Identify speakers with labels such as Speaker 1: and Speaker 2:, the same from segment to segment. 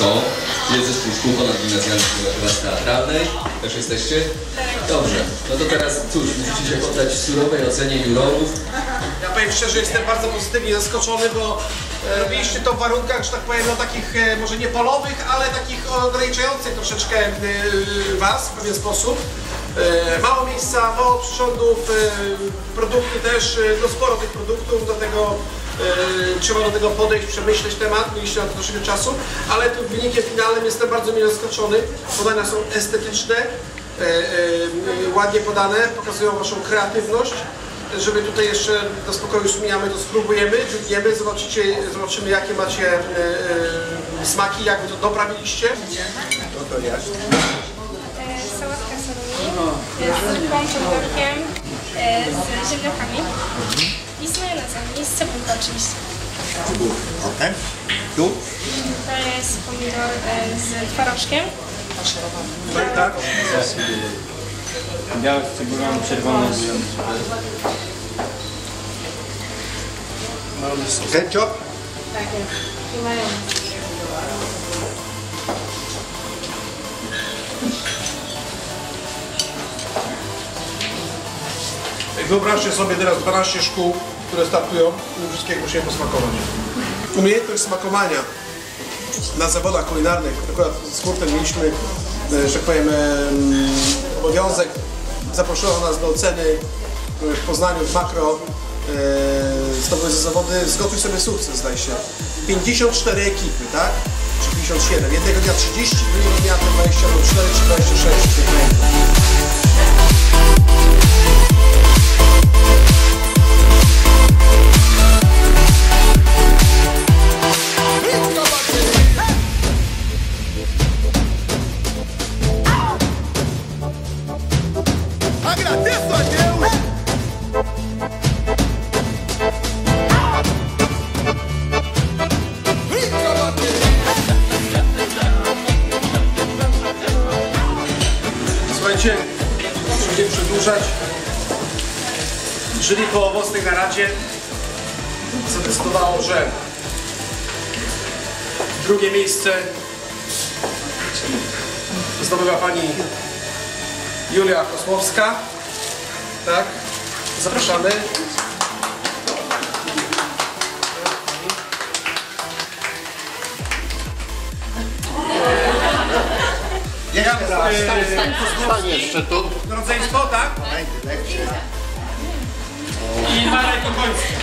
Speaker 1: są. Jest zespół szkół ponadgimnazjalnych klas teatralnej. Też jesteście? Tak. Dobrze. No to teraz cóż, musicie się poddać surowej ocenie jurorów.
Speaker 2: Ja powiem szczerze, jestem bardzo pozytywnie zaskoczony, bo e, robiliście to w warunkach, że tak powiem, no takich e, może nie polowych, ale takich ograniczających troszeczkę e, was w pewien sposób. Mało miejsca, mało przyrządów, produkty też, no sporo tych produktów, do tego trzeba do tego podejść, przemyśleć temat, mieliście na to troszeczkę czasu, ale tu wynikiem finalnym jestem bardzo mile zaskoczony. Podania są estetyczne, e, e, ładnie podane, pokazują Waszą kreatywność żeby tutaj jeszcze do spokoju sumiamy, to spróbujemy, dźwigniemy, zobaczycie, zobaczymy jakie macie smaki, jak wy to doprawiliście.
Speaker 3: E, sałatka salami z pomidorkiem, e, z ziemniakami i z majonezem i z cebulką oczywiście.
Speaker 4: Okej. Tu?
Speaker 3: To jest pomidor e, z twarożkiem.
Speaker 2: Tak, tak.
Speaker 5: Białe z cebulą, czerwone z...
Speaker 4: Ketchup?
Speaker 3: Tak jest. I majonez.
Speaker 2: Wyobraźcie sobie teraz 12 szkół, które startują wszystkiego musimy posmakować. Umiejętność smakowania na zawodach kulinarnych, akurat z Kurtem mieliśmy, e, że tak powiem, em, obowiązek, zaproszono nas do oceny e, w Poznaniu w makro, e, zdobyły za zawody, zgotuj sobie sukces, zdaje się. 54 ekipy, tak? Czy 57. Jednego dnia 30, drugiego dnia te 24 czy 26 tych
Speaker 4: Agradeço a
Speaker 2: przedłużać, jury po owocnej naradzie zadecydowało, że drugie miejsce zdobywa pani Julia Kosłowska. Tak? Zapraszamy.
Speaker 4: Raz,
Speaker 2: Eee,
Speaker 4: stań, jeszcze tu.
Speaker 2: Rodzeństwo, tak? I Marek Okoński.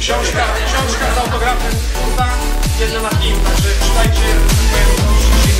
Speaker 2: Książka, książka z autografem Kurta, jedna na film, także czytajcie,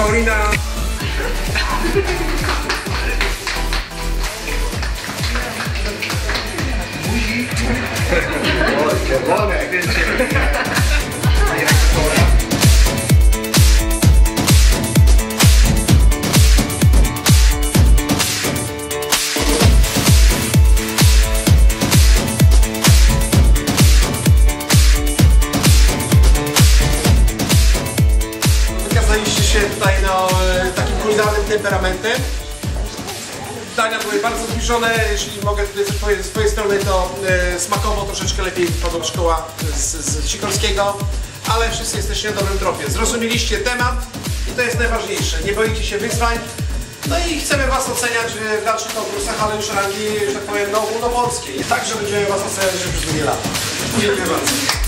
Speaker 2: I Paulina.
Speaker 4: Czerwone, więc
Speaker 2: temperamentem. Dania były bardzo zbliżone, jeśli mogę tutaj coś powiedzieć z swojej strony, to e, smakowo troszeczkę lepiej padła szkoła z, z Sikorskiego, ale wszyscy jesteście na dobrym tropie. Zrozumieliście temat i to jest najważniejsze. Nie boicie się wyzwań. No i chcemy Was oceniać e, w dalszych konkursach, ale już rangi, że tak powiem, no, ogólnopolskiej. Także będziemy Was oceniać już przez długie lata. Dziękuję bardzo.